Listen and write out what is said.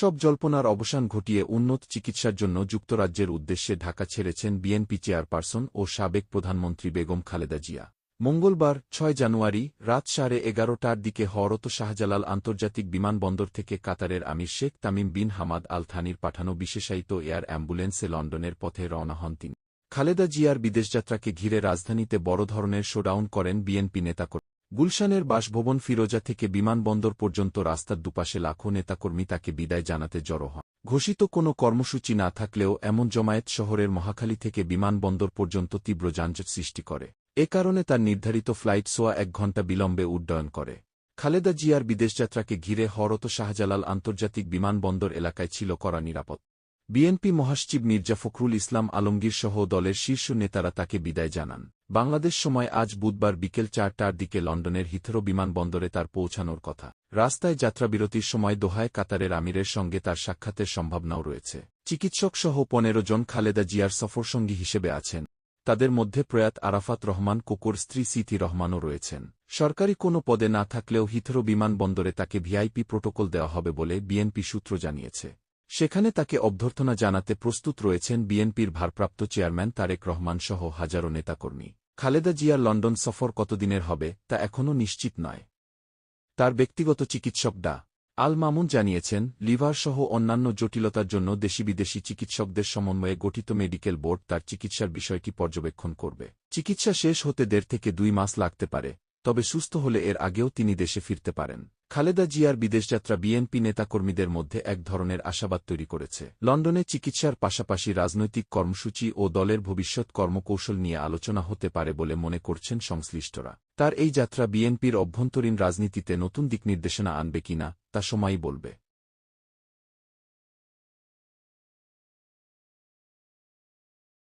সব জল্পনার অবসান ঘটিয়ে উন্নত চিকিৎসার জন্য যুক্তরাজ্যের উদ্দেশ্যে ঢাকা ছেড়েছেন বিএনপি চেয়ারপারসন ও সাবেক প্রধানমন্ত্রী বেগম খালেদা জিয়া। মঙ্গলবার, ছয় জানুয়ারি, রাত সাড়ে এগারোটার দিকে হরত শাহজালাল আন্তর্জাতিক বিমানবন্দর থেকে কাতারের আমির Sheikh Tamim bin Hamad Al থানির পাঠানো বিশেষায়িত এয়ার অ্যাম্বুলেন্সে লন্ডনের পথে রওনা হন তিনি। খালেদা জিয়ার বিদেশযাত্রাকে ঘিরে রাজধানীতে বড় ধরনের শোডাউন করেন বিএনপি নেতাকর্মী। গুলশানের বাসভবন ফিরোজা থেকে বিমানবন্দর পর্যন্ত রাস্তার দুপাশে লাখো নেতাকর্মী তাকে বিদায় জানাতে জড়ো হয় ঘোষিত কোনো কর্মসূচি না থাকলেও এমন জমায়েত শহরের মহাখালী থেকে বিমানবন্দর পর্যন্ত তীব্র যানজট সৃষ্টি করে। এ কারণে তার নির্ধারিত ফ্লাইট সোয়া এক ঘণ্টা বিলম্বে উড্ডয়ন করে। খালেদা জিয়ার বিদেশযাত্রাকে ঘিরে হরত শাহজালাল আন্তর্জাতিক বিমানবন্দর এলাকায় ছিল করা নিরাপদ বিএনপি মহাসচিব মির্জা ফখরুল ইসলাম আলমগীর সহ দলের শীর্ষ নেতারা তাকে বিদায় জানান। বাংলাদেশ সময় আজ বুধবার বিকেল চারটার দিকে লন্ডনের হিথরো বিমানবন্দরে তার পৌঁছানোর কথা। রাস্তায় যাত্রাবিরতির সময় দোহায় কাতারের আমিরের সঙ্গে তার সাক্ষাতের সম্ভাবনাও রয়েছে। চিকিৎসক সহ পনেরো জন খালেদা জিয়ার সফরসঙ্গী হিসেবে আছেন। তাদের মধ্যে প্রয়াত আরাফাত রহমান, কোকোর স্ত্রী সিথি রহমানও রয়েছেন। সরকারি কোনো পদে না থাকলেও হিথরো বিমানবন্দরে তাকে ভিআইপি প্রোটোকল দেওয়া হবে বলে বিএনপি সূত্র জানিয়েছে। সেখানে তাকে অভ্যর্থনা জানাতে প্রস্তুত রয়েছেন বিএনপির ভারপ্রাপ্ত চেয়ারম্যান তারেক রহমান সহ হাজারো নেতাকর্মী। খালেদা জিয়ার লন্ডন সফর কতদিনের হবে, তা এখনও নিশ্চিত নয়। তার ব্যক্তিগত চিকিৎসক ডা. আল মামুন জানিয়েছেন, লিভার সহ অন্যান্য জটিলতার জন্য দেশি বিদেশি চিকিৎসকদের সমন্বয়ে গঠিত মেডিকেল বোর্ড তার চিকিৎসার বিষয়টি পর্যবেক্ষণ করবে। চিকিৎসা শেষ হতে দেড় থেকে দুই মাস লাগতে পারে। তবে সুস্থ হলে এর আগেও তিনি দেশে ফিরতে পারেন। খালেদা জিয়ার বিদেশযাত্রা বিএনপি নেতাকর্মীদের মধ্যে এক ধরনের আশাবাদ তৈরি করেছে। লন্ডনে চিকিৎসার পাশাপাশি রাজনৈতিক কর্মসূচি ও দলের ভবিষ্যৎ কর্মকৌশল নিয়ে আলোচনা হতে পারে বলে মনে করছেন সংশ্লিষ্টরা। তার এই যাত্রা বিএনপির অভ্যন্তরীণ রাজনীতিতে নতুন দিক নির্দেশনা আনবে কিনা, তা সময়ই বলবে।